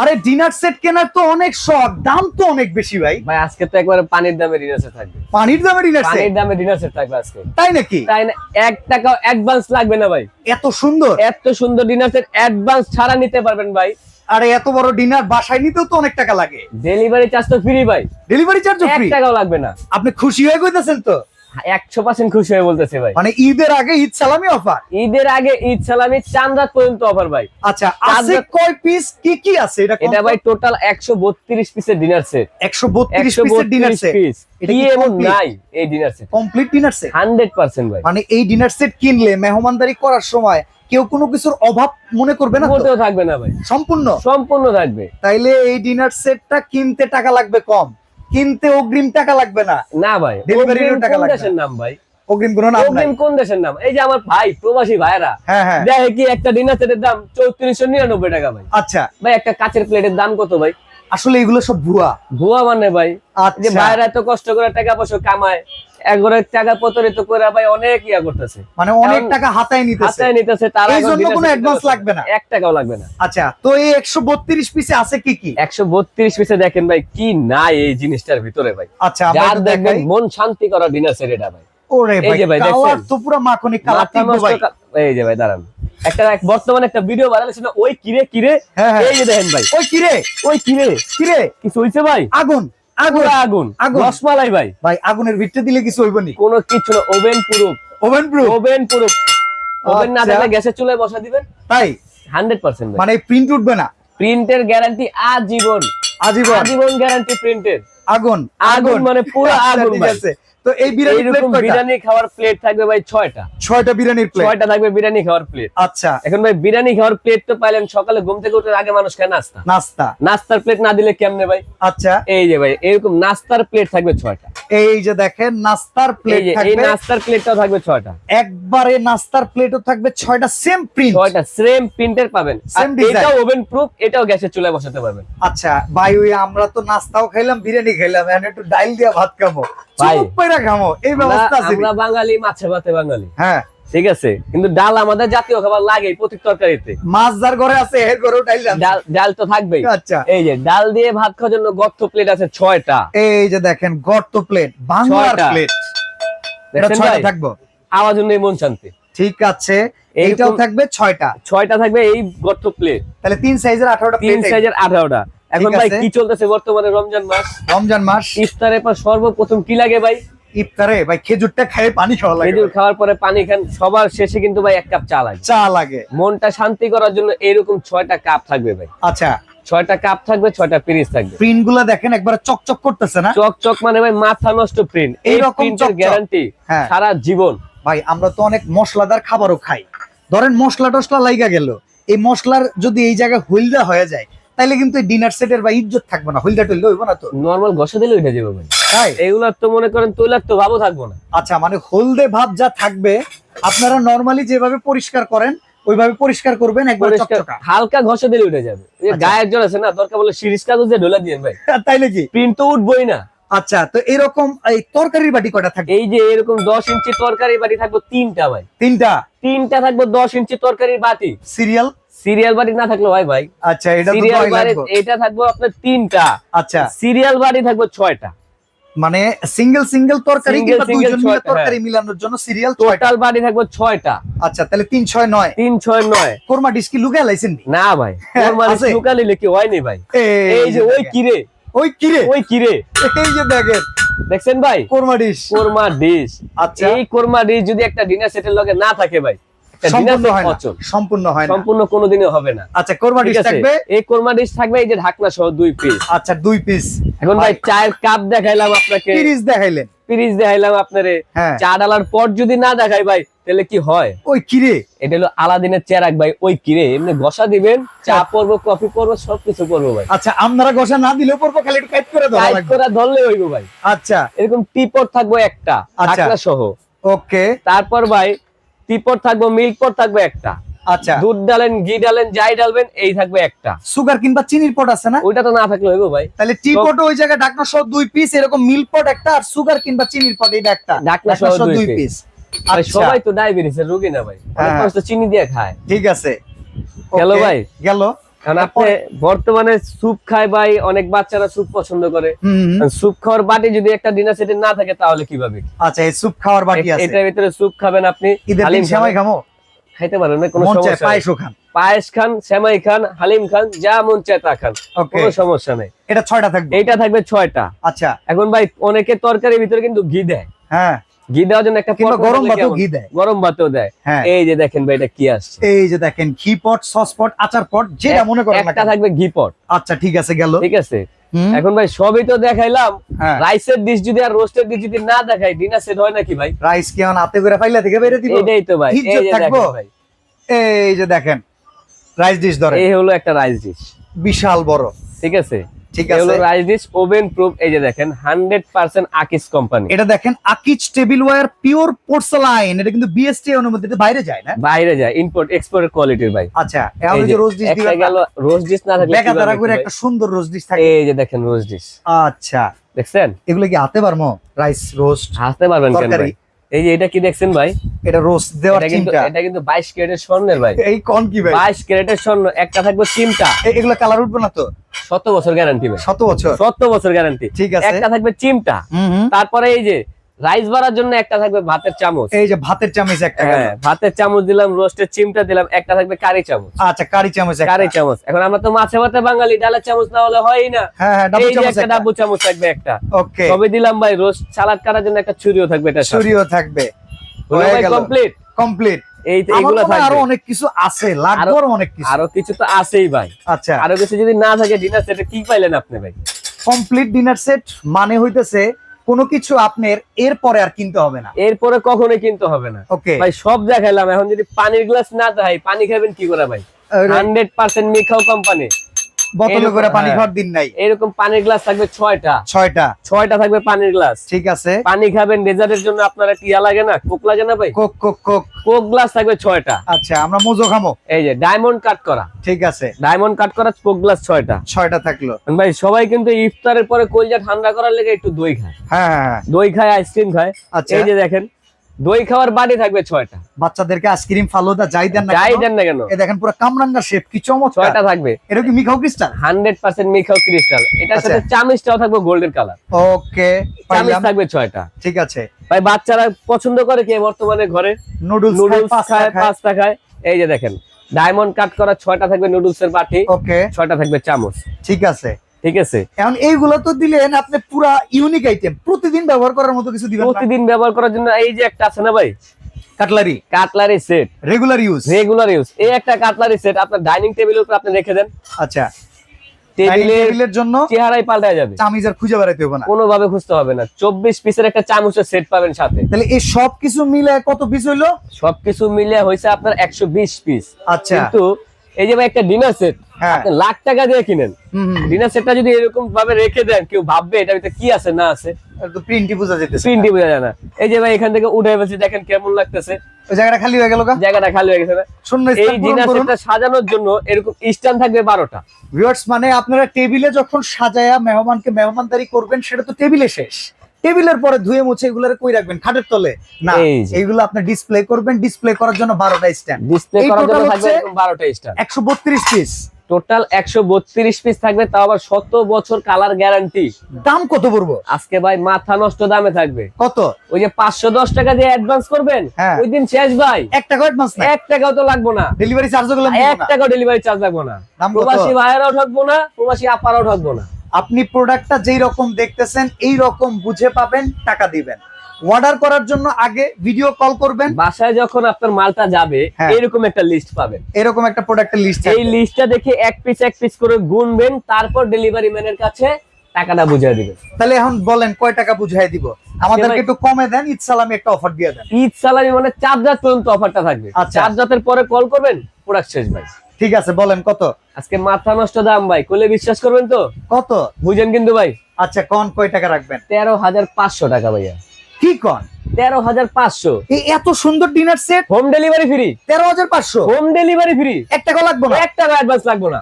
আরে dinner set কেনার তো অনেক শখ দাম তো অনেক বেশি ভাই। ভাই আজকে তো একবারে পানির দামে ডিনার সেট থাকবে। পানির দামে ডিনার সেট পানির দামে ডিনার সেট থাকবে আজকে। তাই নাকি? তাই না এক টাকাও অ্যাডভান্স লাগবে না ভাই। এত সুন্দর? এত সুন্দর ডিনার সেট অ্যাডভান্স ছাড়া নিতে পারবেন ভাই। আরে এত বড় ডিনার বাসায় নিতেও তো অনেক টাকা লাগে। ডেলিভারি চার্জ তো ফ্রি ভাই। ডেলিভারি চার্জ এক ফ্রি টাকাও লাগবে না। আপনি খুশি হয়ে কইতেছেন তো? একশো পার্সেন্ট খুশি হয়ে বলতেছে ভাই। মানে ঈদের আগে ঈদ সালামি অফার ঈদের আগে ঈদ সালামি চাঁদ রাত পর্যন্ত অফার ভাই। আচ্ছা আছে কয় পিস কি কি আছে? এটা এটা ভাই টোটাল একশো বত্রিশ পিসের ডিনার সেট একশো বত্রিশ পিসের ডিনার সেট কি এমন নাই এই dinner set complete dinner set hundred percent ভাই। মানে এই ডিনার সেট কিনলে মেহমানদারি করার সময় কেউ কোনো কিছুর অভাব মনে করবে না? মোটেও থাকবে না ভাই। সম্পূর্ণ? সম্পূর্ণ থাকবে। তাইলে এই ডিনার সেটটা কিনতে টাকা লাগবে কম। কিনতে অগ্রিম টাকা লাগবে না। না ভাই এরও টাকা কোন লাগবে দেশের নাম ভাই? অগ্রিম কোন নাম অগ্রিম কোন দেশের নাম? এই যে আমার ভাই প্রবাসী ভাইরা হ্যাঁ হ্যাঁ। দেখে কি একটা ডিনার সেটের দাম চৌত্রিশশো নিরানব্বই টাকা ভাই। আচ্ছা। ভাই একটা কাচের প্লেটের দাম কত ভাই? আসলে এগুলো সব ভুয়া। ভুয়া মানে ভাই? যে আচ্ছা। ভাইরা এত কষ্ট করে টাকা পয়সা কামায় একবারে টাকা প্রতারিত করে ভাই অনেক ইয়া করতেছে। মানে অনেক টাকা হাতায় নিতেছে। হাতায় নিতেছে তারা জন্য কোনো set লাগবে না? এক টাকাও লাগবে না। আচ্ছা তো এই একশো বত্রিশ পিসে আছে কি কি? একশো বত্রিশ পিসে দেখেন ভাই কি নাই এই জিনিসটার ভিতরে ভাই। আচ্ছা যার একটু মন শান্তি করা ডিনার সেট এটা ভাই। ওরে এই যে ভাই, কালার তো পুরো মাখনি কালার ভাই। এই যে ভাই দাঁড়ান। একটা বর্তমানে একটা ভিডিও ভাইরাল ছিল ওই কিরে কিরে? হ্যাঁ হ্যাঁ। এই যে দেখেন ভাই। ওই কিরে? ওই কিরে? কিরে? কিছু হইছে ভাই? আগুন। আগুন। আগুন। আগুন। রসমালাই ভাই। ভাই আগুনের ভিতরে দিলে কিছু হইব নি? কোনো কিছু না oven proof. Oven proof? Oven proof. Oven না দিলে গ্যাসের চুলায় বসা দিবেন? তাই? হান্ড্রেড পার্সেন্ট মানে প্রিন্ট উঠবে না? প্রিন্টের গ্যারান্টি আজীবন। আজীবন। আজীবন গ্যারান্টি প্রিন্টের। আগুন। আগুন মানে পুরো আচ্ছা, আগুন ভাই। তো এই বিরিয়ানি প্লেট বিরিয়ানি খাওয়ার প্লেট থাকবে ভাই ছয়টা। ছয়টা বিরিয়ানির প্লেট ছয়টা থাকবে বিরিয়ানি খাওয়ার প্লেট আচ্ছা। এখন ভাই বিরিয়ানি খাওয়ার প্লেট তো পাইলেন সকালে ঘুম থেকে ওঠার আগে মানুষ খায় নাস্তা। নাস্তা। নাস্তার প্লেট না দিলে কেমনে ভাই? আচ্ছা। এই যে ভাই এরকম নাস্তার প্লেট থাকবে ছয়টা। এই যে দেখেন নাস্তার প্লেট যে এই থাকবে। নাস্তার প্লেটটাও থাকবে ছয়টা। একবারে নাস্তার প্লেটও থাকবে ছয়টা সেম প্রিন্ট ছয়টা সেম প্রিন্টের পাবেন। আর Same ওভেন প্রুফ এটাও গ্যাসের চুলায় বসাতে পারবেন। আচ্ছা ভাই ওই আমরা তো নাস্তাও খাইলাম বিরিয়ানি খাইলাম এখন একটু ডাইল দিয়ে ভাত খাব। চুপ করে খামো এই ব্যবস্থা আছে। আমরা বাঙালি মাছে ভাতে বাঙালি। হ্যাঁ। ঠিক আছে? কিন্তু ডাল আমাদের জাতীয় খাবার লাগে প্রতি তরকারিতে। মাছ যার ঘরে আছে এর ঘরেও ডাল ডাল তো থাকবেই। আচ্ছা। এই যে ডাল দিয়ে ভাত খাওয়ার জন্য গর্ত প্লেট আছে ছয়টা। এই যে দেখেন গর্ত প্লেট বাংলার প্লেট এটা ছয়টা থাকব। আওয়াজ নেই মন শান্তি। ঠিক আছে। এইটাও থাকবে ছয়টা। ছয়টা থাকবে এই গর্ত প্লেট তাহলে তিন সাইজের আঠারোটা তিন সাইজের আঠারোটা। এখন ভাই কি চলতেছে বর্তমানে রমজান মাস? রমজান মাস। ইফতারের পর সর্বপ্রথম কি লাগে ভাই? ইফতারে ভাই খেজুরটা খাই পানি খাওয়া লাগে খেজুর খাওয়ার পরে পানি খান সবার শেষে কিন্তু ভাই এক কাপ চা লাগে। চা লাগে। মনটা শান্তি করার জন্য এরকম ছয়টা কাপ থাকবে ভাই। আচ্ছা। ছয়টা কাপ থাকবে ছয়টা পিরিচ থাকবে। প্রিন্টগুলা দেখেন একবার চকচক করতেছে না? চক চক মানে ভাই মাথা নষ্ট প্রিন্ট। এই এইরকম প্রিন্টের গ্যারান্টি হ্যাঁ। সারা জীবন। ভাই আমরা তো অনেক মশলাদার খাবারও খাই। ধরেন মশলা টসলা লাইগা গেল। এই মশলার যদি এই জায়গায় হইলদা হয়ে যায় তাইলে কিন্তু ডিনার সেটের বা ইজ্জত থাকবে না হইব না তো? নরমাল ঘষে দিলে ওইটা যাবে ভাই। তাই? তো মনে করেন তৈলাক্ত ভাবও থাকব না। আচ্ছা মানে হলদে ভাব যা থাকবে আপনারা নরমালি যেভাবে পরিষ্কার করেন ওইভাবে পরিষ্কার করবেন একবার চকচকা। হালকা ঘষে দিলে উঠে যাবে। আচ্ছা। গায়ের জল আছে না দরকার বলে সিরিজ কাগজ দিয়ে ঢোলা দিয়ে ভাই। তাইলে কি? প্রিন্ট তো উঠবই না। আচ্ছা তো এরকম এই তরকারির বাটি কয়টা থাকবে? এই যে এরকম দশ ইঞ্চি তরকারি বাটি থাকব তিনটা ভাই। তিনটা? তিনটা থাকব দশ ইঞ্চি তরকারির বাটি। সিরিয়াল? সিরিয়াল বাটি না থাকল ভাই ভাই। আচ্ছা এটা সিরিয়াল দই বাটি এটা থাকব আপনার তিনটা। আচ্ছা। সিরিয়াল বাটি থাকব ছয়টা। মানে সিঙ্গেল সিঙ্গেল তরকারি Single, কিংবা দুইজন মিলে তরকারি মিলানোর জন্য সিরিয়াল টোটাল বাটি থাকব ছয়টা। আচ্ছা তাহলে তিন ছয় নয়। তিন ছয় নয়। কোরমা ডিশ কি লাইছেন না? ভাই হ্যাঁ? লুকালি কি হয়নি ভাই? এই যে ওই কিরে ওই কিরে ওই কিরে এই যে দেখেন। দেখছেন ভাই? কোরমা ডিশ। কোরমা ডিশ। আচ্ছা। এই কোরমা ডিশ যদি একটা ডিনার সেটের লগে না থাকে ভাই সম্পূর্ণ হয় না। সম্পূর্ণ হয় না। সম্পূর্ণ কোনোদিনও হবে না। আচ্ছা কোরমা ঠিক ডিশ থাকবে? এই কোরমা ডিশ থাকবে এই যে ঢাকনা সহ দুই পিস আচ্ছা দুই পিস এখন ভাই চায়ের কাপ দেখাইলাম আপনাকে। তিরিশ দেখাইলেন। পিরিচ দেখাইলাম আপনারে। হ্যাঁ। চা ডালার পর যদি না দেখাই ভাই তাহলে কি হয়? ওই কিরে? এটা হলো আলাদিনের চেরাক ভাই ওই কিরে? এমনি ঘষা দিবেন চা পড়ব কফি পড়ব সবকিছু করব ভাই। আচ্ছা আপনারা গোসা না দিলেও পড়ব খালি একটু কাইট করে টাইট লাগবে। করে ধরলে হইব ভাই। আচ্ছা। এরকম টিপট থাকব একটা আচ্ছা। সহ। ওকে। তারপর ভাই টিপট থাকব মিল্ক পট থাকবে একটা। আচ্ছা। দুধ ডালেন ঘি ডালেন যাই ডালবেন এই থাকবে একটা। সুগার কিংবা চিনির পট আছে না? ওইটা তো না থাকলে হইব ভাই। তাহলে টি পট ওই জায়গায় ঢাকনা সহ দুই পিস এরকম মিল পট একটা আর সুগার কিংবা চিনির পট এটা একটা। ঢাকনা সহ দুই পিস ভাই আচ্ছা। সবাই তো ডায়াবেটিস এর রোগী না ভাই। হ্যাঁ। মানুষ তো চিনি দিয়ে খায়। ঠিক আছে। গেল ভাই? গেল। কারণ আপনি বর্তমানে স্যুপ খায় ভাই অনেক বাচ্চারা স্যুপ পছন্দ করে। স্যুপ খাওয়ার বাটি যদি একটা ডিনার সেটে না থাকে তাহলে কীভাবে? আচ্ছা এই স্যুপ খাওয়ার বাটি আছে। এটার ভিতরে স্যুপ খাবেন আপনি। ঈদের দিন সেমাই খামো খাইতে পারেন না কোনো সমস্যা। পায়েসও খান। পায়েস খান সেমাই খান হালিম খান যা মন চায় তা খান কোনো সমস্যা নেই। এটা ছয়টা থাকবে? এইটা থাকবে ছয়টা। আচ্ছা। এখন ভাই অনেকে তরকারির ভিতরে কিন্তু ঘি দেয়। হ্যাঁ। ঘি দেওয়ার জন্য একটা গরম ভাতেও? ঘি দেয়। গরম ভাতেও দেয়। হ্যাঁ। এই যে দেখেন ভাই এটা কি আসছে? এই যে দেখেন ঘি পট সস পট আচার পট যেটা মনে করেন একটা থাকবে ঘি পট। আচ্ছা ঠিক আছে গেল। ঠিক আছে? এখন ভাই সবই তো দেখাইলাম। হ্যাঁ। রাইসের ডিশ যদি আর রোস্টের ডিশ যদি না দেখাই ডিনার সেট হয় নাকি ভাই? রাইস কি এখন হাতে করে ফাইলা থেকে বেরে দিব? এটাই তো ভাই এই যে থাকব? ভাই। এই যে দেখেন রাইস ডিশ ধরে এই হলো একটা রাইস ডিশ বিশাল বড়। ঠিক আছে? ঠিক হলো আছে। রাইস ওভেন প্রুফ এই যে দেখেন হান্ড্রেড পার্সেন্ট আকিস কোম্পানি। এটা দেখেন Akij table ware pure porcelain. এটা কিন্তু বিএসটি অনুমতিতে বাইরে যায় না? বাইরে যায় ইম্পোর্ট এক্সপোর্টের কোয়ালিটির ভাই। আচ্ছা এখন এই যে রোজ ডিশ একটা দিবেন গেল রোজ ডিশ না থাকলে বেকা তারা করে একটা সুন্দর রোজ ডিশ থাকে। এই যে দেখেন রোজ ডিশ আচ্ছা। দেখছেন? এগুলো কি হাতে পারমো রাইস রোস্ট হাসতে পারবেন কেন এই যে এটা কি দেখছেন ভাই? এটা রোজ দেওয়ার চিন্তা এটা কিন্তু বাইশ ক্যারেটের স্বর্ণের ভাই। এই কোন কি ভাই? বাইশ ক্যারেটের স্বর্ণ একটা থাকবে চিমটা। এগুলো কালার উঠবে না তো? শত বছর গ্যারান্টি ভাই। শত বছর। শত বছর গ্যারান্টি ঠিক আছে। একটা থাকবে চিমটা। তারপরে এই যে রাইস বাড়ার জন্য একটা থাকবে ভাতের চামচ। এই যে ভাতের চামচ একটা হ্যাঁ ভাতের চামচ দিলাম রোস্টের চিমটা দিলাম একটা থাকবে কারি চামচ। আচ্ছা কারি চামচ কারি চামচ। এখন আমরা তো মাছে ভাতে বাঙালি ডালের চামচ না হলে হয়ই না। হ্যাঁ হ্যাঁ এই যে একটা ডাব্বু চামচ থাকবে একটা। ওকে। সবই দিলাম ভাই রোস্ট সালাদ কাটার জন্য একটা ছুরিও থাকবে এটা ছুরিও থাকবে। হয়ে গেল। কমপ্লিট কমপ্লিট এই তো এগুলো আরও অনেক কিছু আছে লাগবে আরও অনেক কিছু। আরও কিছু তো আছেই ভাই। আচ্ছা। আরও কিছু যদি না থাকে ডিনার সেটে কি পাইলেন আপনি ভাই? কমপ্লিট ডিনার সেট মানে হইতেছে কোনো কিছু আপনার এরপরে আর কিনতে হবে না। এরপরে কখনোই কিনতে হবে না। ওকে। ভাই সব দেখাইলাম। এখন যদি পানির গ্লাস না দেখাই পানি খাবেন কি করে ভাই? হান্ড্রেড পার্সেন্ট মিখাও কোম্পানি বোতলে করে পানি হ্যাঁ। খাওয়ার দিন নাই। এরকম পানির গ্লাস থাকবে ছয়টা। ছয়টা। ছয়টা থাকবে পানির গ্লাস। ঠিক আছে। পানি খাবেন ডেজার্টের জন্য আপনার টিয়া লাগে না? কোক লাগে না ভাই? Coke coke coke. Coke glass থাকবে ছয়টা। আচ্ছা আমরা মোজো খামো। এই যে ডায়মন্ড কাট করা। ঠিক আছে। ডায়মন্ড কাট করা কোক গ্লাস ছয়টা। ছয়টা থাকল। ভাই সবাই কিন্তু ইফতারের পরে কলজা ঠান্ডা করার লেগে একটু দই খায়। হ্যাঁ হ্যাঁ হ্যাঁ। দই খায় আইসক্রিম খায়। আচ্ছা। এই যে দেখেন দই খাওয়ার বাড়ি থাকবে ছয়টা। বাচ্চাদেরকে আইসক্রিম ফালুদা যাই দেন না যাই দেন না কেন। এ দেখেন পুরো কামরাঙ্গা শেপ কি চমৎকার। ছয়টা থাকবে। এটা কি মিখাও ক্রিস্টাল হান্ড্রেড পার্সেন্ট মিখাও ক্রিস্টাল এটার আচ্ছা। সাথে চামিচটাও থাকবে গোল্ডেন কালার ওকে চামিচ পাইলাম। থাকবে ছয়টা। ঠিক আছে। ভাই বাচ্চারা পছন্দ করে কি বর্তমানে ঘরে? নুডলস নুডলস খায় খায়। পাস্তা খায়। এই যে দেখেন ডায়মন্ড কাট করা ছয়টা থাকবে নুডলস এর বাটি। ওকে। ছয়টা থাকবে চামচ। ঠিক আছে। ঠিক আছে? এখন এইগুলো তো দিলেন আপনি পুরা ইউনিক আইটেম প্রতিদিন ব্যবহার করার মতো কিছু দিবেন প্রতিদিন ব্যবহার করার জন্য এই যে একটা আছে না ভাই? Cutlery cutlery set regular use regular use এই একটা কাটলারি সেট আপনার ডাইনিং টেবিলের উপর আপনি রেখে দেন। আচ্ছা। টেবিলের জন্য চেহারাই পাল্টা যাবে। চামিজ আর খুঁজে বেড়াইতে হবে না। কোনোভাবে খুঁজতে হবে না। চব্বিশ পিসের একটা চামচের সেট পাবেন সাথে। তাহলে এই সব কিছু মিলে কত পিস হইল? সবকিছু মিলে হয়েছে আপনার একশো বিশ পিস আচ্ছা। কিন্তু এই যে ভাই একটা ডিনার সেট লাখ টাকা দিয়ে কিনেন। ডিনার সেটটা যদি এরকম ভাবে রেখে দেন কেউ ভাববে এটা ভিতরে কি আছে না আছে? এটা তো প্রিন্টই বোঝা যেতেছে। প্রিন্টই বোঝা যায় না। এই যে ভাই এখান থেকে উঠে ফেলছি দেখেন কেমন লাগতেছে। জায়গাটা খালি হয়ে গেল জায়গাটা খালি হয়ে গেছে শূন্য এই ডিনার সেটটা সাজানোর জন্য এরকম স্ট্যান্ড থাকবে ভিউয়ার্স মানে আপনারা টেবিলে যখন সাজায়া মেহমানকে মেহমানদারি করবেন সেটা তো টেবিলে শেষ। টেবিলের পরে ধুয়ে মুছে এগুলো কই রাখবেন? খাটের তলে? না এই এইগুলো আপনি ডিসপ্লে করবেন ডিসপ্লে করার জন্য বারোটা স্ট্যান্ড ডিসপ্লে করার জন্য থাকবে হচ্ছে- এরকম বারোটা স্ট্যান্ড একশো বত্রিশ পিস টোটাল একশো বত্রিশ পিস থাকবে তাও আবার শত বছর কালার গ্যারান্টি দাম কত পড়ব? আজকে ভাই মাথা নষ্ট দামে থাকবে। কত? ওই যে পাঁচশো দশ টাকা দিয়ে অ্যাডভান্স করবেন হ্যাঁ। ওই দিন শেষ ভাই। এক টাকা অ্যাডভান্স এক টাকাও তো লাগবো না। ডেলিভারি চার্জ এক টাকা ডেলিভারি চার্জ লাগবো না। প্রবাসী ভাইয়েরাও ঠকবো না প্রবাসী আপারাও ঠকবো না। আপনি প্রোডাক্টটা যেই রকম দেখতেছেন এই রকম বুঝে পাবেন টাকা দিবেন। অর্ডার করার জন্য আগে ভিডিও কল করবেন। বাসায় যখন আপনার মালটা যাবে হ্যাঁ। এরকম একটা লিস্ট পাবেন। এরকম একটা প্রোডাক্টের লিস্ট এই লিস্টটা দেখে এক পিস এক পিস করে গুনবেন তারপর ডেলিভারি ম্যানের কাছে টাকাটা বুঝিয়ে দিবেন। তাহলে এখন বলেন কয় টাকা বুঝাই দিব? আমাদেরকে একটু কমে দেন ঈদ সালামি একটা অফার দিয়ে দেন। ঈদ সালামি মানে চার রাত পর্যন্ত অফারটা থাকবে। আচ্ছা। চার রাতের পরে কল করবেন প্রোডাক্ট শেষ ভাই। ঠিক আছে বলেন কত? আজকে মাথা নষ্ট দাম ভাই কোলে বিশ্বাস করবেন তো? কত? বুঝেন কিন্তু ভাই। আচ্ছা কন কয় টাকা রাখবেন? তেরো হাজার পাঁচশো টাকা ভাইয়া। কি কন তেরো হাজার পাঁচশো। এত সুন্দর dinner set home delivery free তেরো হাজার পাঁচশো? হোম ডেলিভারি ফ্রি এক টাকা লাগবে না? এক টাকা অ্যাডভান্স লাগবে না।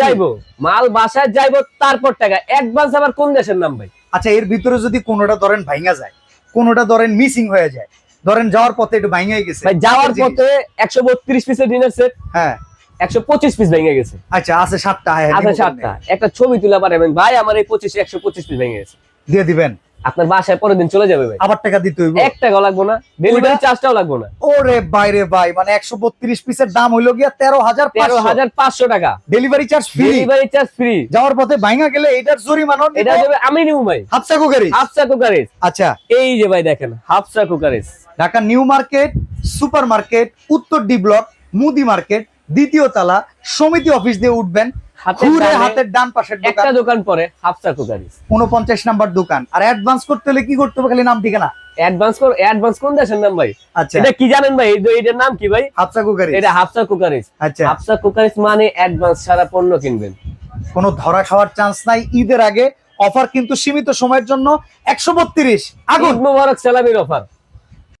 যাইবো। মাল বাসায় যাইবো তারপর টাকা। অ্যাডভান্স আবার কোন দেশের নাম ভাই? আচ্ছা এর ভিতরে যদি কোনোটা ধরেন ভাঙা যায় কোনোটা ধরেন মিসিং হয়ে যায় ধরেন যাওয়ার পথে একটু গেছে। ভাই যাওয়ার। পথে একশো বত্রিশ পিসের ডিনার সেট হ্যাঁ। একশো পঁচিশ পিস ভেঙে গেছে। আচ্ছা আছে সাতটা হ্যাঁ নিবো সাতটা। একটা ছবি তুলে পাঠাবেন। ভাই আমার এই পঁচিশ একশো পঁচিশ পিস ভেঙে গেছে। দিয়ে দিবেন। আপনার বাসায় পরের দিন চলে যাবে ভাই। আবার টাকা দিতে হইব? এক টাকাও লাগবো না ডেলিভারি চার্জটাও লাগবো না। ওরে বাইরে ভাই মানে একশো বত্রিশ পিসের দাম হইল গিয়া তেরো হাজার তেরো হাজার পাঁচশো টাকা। Delivery charge free delivery charge free যাওয়ার পথে ভাঙা গেলে এটার জরিমানা এটা দেবে আমি নিব ভাই। Hafsa cookery Hafsa cookeries. আচ্ছা। এই যে ভাই দেখেন Hafsa কুকারেজ। Dhaka new market super market উত্তর ডি ব্লক মুদি মার্কেট দ্বিতীয় তালা সমিতি অফিস দিয়ে উঠবেন। হাতের হাতের ডান পাশের একটা দোকান। দোকান পরে হাফসা কুকারেজ উনপঞ্চাশ নাম্বার দোকান। আর অ্যাডভান্স করতে হলে কি করতে হবে? খালি নাম ঠিকানা? অ্যাডভান্স কর অ্যাডভান্স কোন দেশের নাম ভাই? আচ্ছা। এটা কি জানেন ভাই? এটার নাম কি ভাই? হাফসা এটা হাফসা আচ্ছা। হাফসা মানে অ্যাডভান্স ছাড়া পণ্য কিনবেন। কোনো ধরা খাওয়ার চান্স নাই। ঈদের আগে অফার কিন্তু সীমিত সময়ের জন্য একশো বত্রিশ। আগুন! মোবারক সালামির অফার